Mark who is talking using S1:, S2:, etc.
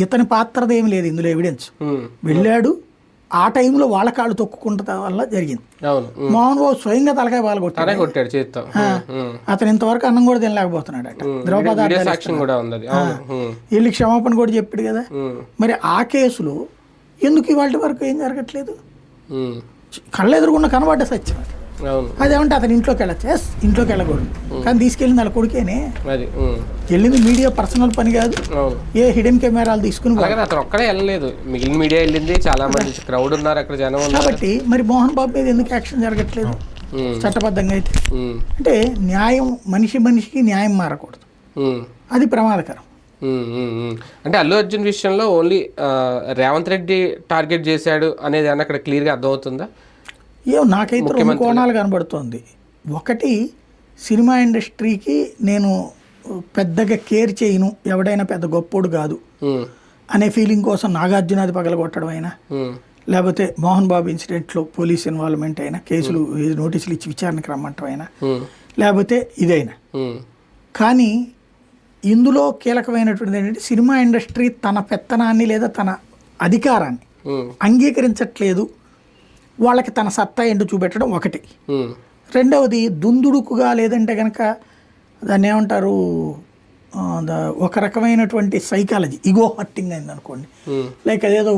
S1: ఇతని పాత్రదేం లేదు ఇందులో ఎవిడెన్స్ వెళ్ళాడు ఆ టైంలో వాళ్ళ కాళ్ళు తొక్కుకుంట వల్ల జరిగింది. మోహన్ బాబు స్వయంగా తలకాయ
S2: తనే కొట్టాడు
S1: అతను ఇంతవరకు అన్నం కూడా తినలేకపోతున్నాడట.
S2: ఉమ్.
S1: ద్రౌపది వీళ్ళకి క్షమాపణ కూడా చెప్పాడు కదా. మరి ఆ కేసులో ఎందుకు ఇవాళ వరకు ఏం జరగట్లేదు?
S2: ఉమ్,
S1: కళ్ళెదురుగున్న కనబడ్డ సత్యం అదేమంటే అతను ఇంట్లోకి వెళ్ళచ్చు. ఎస్ ఇంట్లోకి వెళ్ళకూడదు. కానీ తీసుకెళ్ళింది వాళ్ళ కొడుకేనే. వెళ్ళింది మీడియా పర్సనల్ పని కాదు. ఏ హిడెన్ కెమెరాలు తీసుకుని
S2: అతను ఒక్కడే వెళ్ళలేదు. మిగిలిన మీడియా వెళ్ళింది చాలా మంది క్రౌడ్ ఉన్నారు అక్కడ జనం ఉన్నారు.
S1: కాబట్టి మరి మోహన్ బాబు మీద ఎందుకు యాక్షన్ జరగట్లేదు? చట్టబద్ధంగా అయితే. అంటే న్యాయం మనిషి మనిషికి న్యాయం మారకూడదు. అది ప్రమాదకరం.
S2: అంటే అల్లు అర్జున్ విషయంలో ఓన్లీ రేవంత్ రెడ్డి టార్గెట్ చేశాడు అనేది అక్కడ క్లియర్గా అర్థమవుతుందా?
S1: ఏమో నాకైతే రెండు కోణాలు కనబడుతోంది. ఒకటి సినిమా ఇండస్ట్రీకి నేను పెద్దగా కేర్ చేయను ఎవడైనా పెద్ద గొప్పోడు కాదు అనే ఫీలింగ్ కోసం నాగార్జునాది పగలగొట్టడం అయినా లేకపోతే మోహన్ బాబు ఇన్సిడెంట్లో పోలీస్ ఇన్వాల్వ్మెంట్ అయినా కేసులు నోటీసులు ఇచ్చి విచారణకు రమ్మంటం అయినా లేకపోతే ఇదైనా. కానీ ఇందులో కీలకమైనటువంటిది ఏంటంటే సినిమా ఇండస్ట్రీ తన పెత్తనాన్ని లేదా తన అధికారాన్ని అంగీకరించట్లేదు వాళ్ళకి తన సత్తా ఏంటో చూపెట్టడం ఒకటి. రెండవది దుందుడుకుగా లేదంటే కనుక దాన్ని ఏమంటారు? ఒక రకమైనటువంటి సైకాలజీ ఇగో హర్టింగ్ అయింది అనుకోండి లైక్ అదేదో